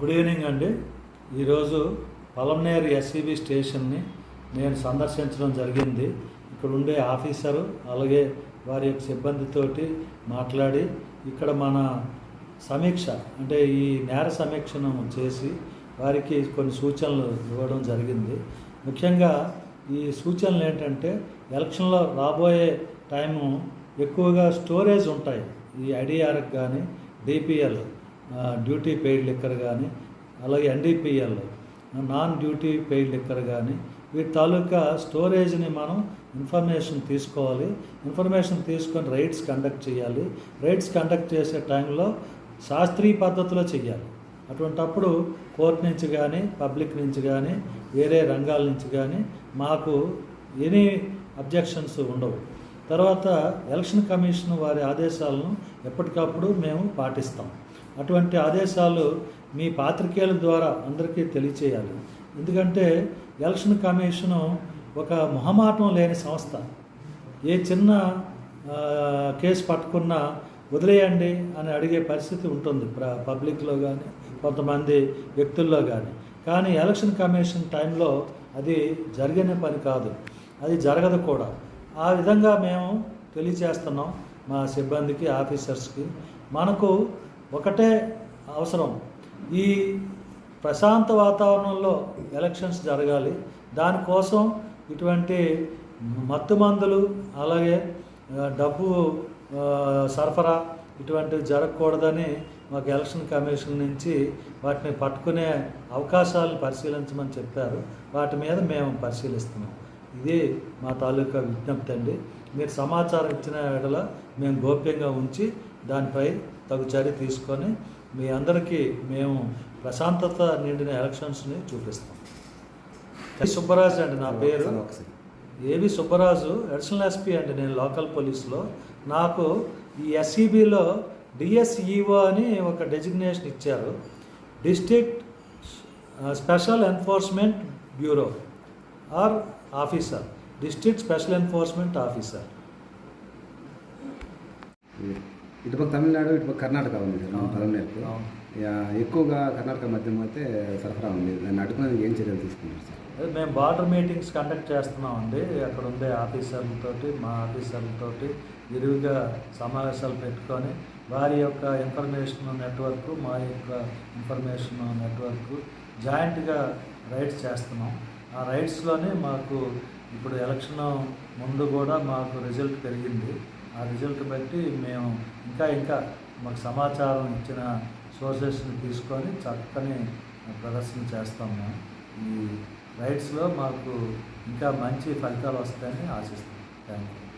Good evening అండి. ఈరోజు Palamaner SCB స్టేషన్ని నేను సందర్శించడం జరిగింది. ఇక్కడ ఉండే ఆఫీసరు అలాగే వారి యొక్క సిబ్బందితోటి మాట్లాడి ఇక్కడ మన సమీక్ష అంటే ఈ నేర సమీక్షను చేసి వారికి కొన్ని సూచనలు ఇవ్వడం జరిగింది. ముఖ్యంగా ఈ సూచనలు ఏంటంటే ఎలక్షన్లో రాబోయే టైము ఎక్కువగా స్టోరేజ్ ఉంటాయి. ఈ ఐడిఆర్కి కానీ డిపిఎల్ డ్యూటీ పెయిడ్ లిక్కర్ కానీ అలాగే NDPL non duty paid liquor కానీ వీటి తాలూకా స్టోరేజ్ని మనం ఇన్ఫర్మేషన్ తీసుకోవాలి. ఇన్ఫర్మేషన్ తీసుకొని రైడ్స్ కండక్ట్ చేయాలి. రైడ్స్ కండక్ట్ చేసే టైంలో శాస్త్రీయ పద్ధతిలో చేయాలి అటువంటప్పుడు కోర్ట్ నుంచి కానీ పబ్లిక్ నుంచి కానీ వేరే రంగాల నుంచి కానీ మాకు ఎనీ అబ్జెక్షన్స్ ఉండవు. తర్వాత ఎలక్షన్ కమిషన్ వారి ఆదేశాలను ఎప్పటికప్పుడు మేము పాటిస్తాం. అటువంటి ఆదేశాలు మీ పాత్రికేయుల ద్వారా అందరికీ తెలియచేయాలి. ఎందుకంటే ఎలక్షన్ కమిషను ఒక మొహమాటం లేని సంస్థ. ఏ చిన్న కేసు పట్టుకున్నా వదిలేయండి అని అడిగే పరిస్థితి ఉంటుంది ప్ర పబ్లిక్లో కానీ కొంతమంది వ్యక్తుల్లో కానీ కానీ ఎలక్షన్ కమిషన్ టైంలో అది జరిగిన పని కాదు. అది జరగదు కూడా. ఆ విధంగా మేము తెలియచేస్తున్నాం మా సిబ్బందికి ఆఫీసర్స్కి. మనకు ఒకటే అవసరం. ఈ ప్రశాంత వాతావరణంలో ఎలక్షన్స్ జరగాలి. దానికోసం ఇటువంటి మత్తు మందులు అలాగే డబ్బు సరఫరా ఇటువంటివి జరగకూడదని మాకు ఎలక్షన్ కమిషన్ నుంచి వాటిని పట్టుకునే అవకాశాలను పరిశీలించమని చెప్పారు. వాటి మీద మేము పరిశీలిస్తున్నాం. ఇది మా తాలూకా విజ్ఞప్తి అండి. మీరు సమాచారం ఇచ్చిన ఎడల మేము గోప్యంగా ఉంచి దానిపై తగు చర్య తీసుకొని మీ అందరికీ మేము ప్రశాంతత నిండిన ఎలక్షన్స్ని చూపిస్తాం. సుబ్బరాజు అండి నా పేరు. ఏవి సుబ్బరాజు అడిషనల్ ఎస్పీ అండి నేను లోకల్ పోలీస్లో. నాకు ఈ ఎస్ఈబిలో డిఎస్ఈఓ అని ఒక డెసిగ్నేషన్ ఇచ్చారు. District special enforcement bureau or officer. District special enforcement officer. ఇటుపక్క తమిళనాడు ఇటుపక్క కర్ణాటక ఉంది సార్ మన పదమనేరుకు. ఎక్కువగా కర్ణాటక మధ్యం అయితే సరఫరా ఉంది. దాన్ని అడ్డుకునేందుకు ఏం చర్యలు తీసుకుంటారు సార్? మేము బార్డర్ మీటింగ్స్ కండక్ట్ చేస్తున్నామండి. అక్కడ ఉండే ఆఫీసర్లతోటి మా ఆఫీసర్లతోటి విరివిగా సమావేశాలు పెట్టుకొని వారి యొక్క ఇన్ఫర్మేషన్ నెట్వర్క్ మా యొక్క ఇన్ఫర్మేషన్ నెట్వర్క్ జాయింట్గా రైడ్స్ చేస్తున్నాం. ఆ రైడ్స్లోనే మాకు ఇప్పుడు ఎలక్షన్ ముందు కూడా మాకు రిజల్ట్ పెరిగింది. ఆ రిజల్ట్ బట్టి మేము ఇంకా ఇంకా మాకు సమాచారం ఇచ్చిన సోర్సెస్ని తీసుకొని చక్కని ప్రదర్శన చేస్తాం మేము. ఈ రైడ్స్లో మాకు ఇంకా మంచి ఫలితాలు వస్తాయని ఆశిస్తాం థ్యాంక్ యూ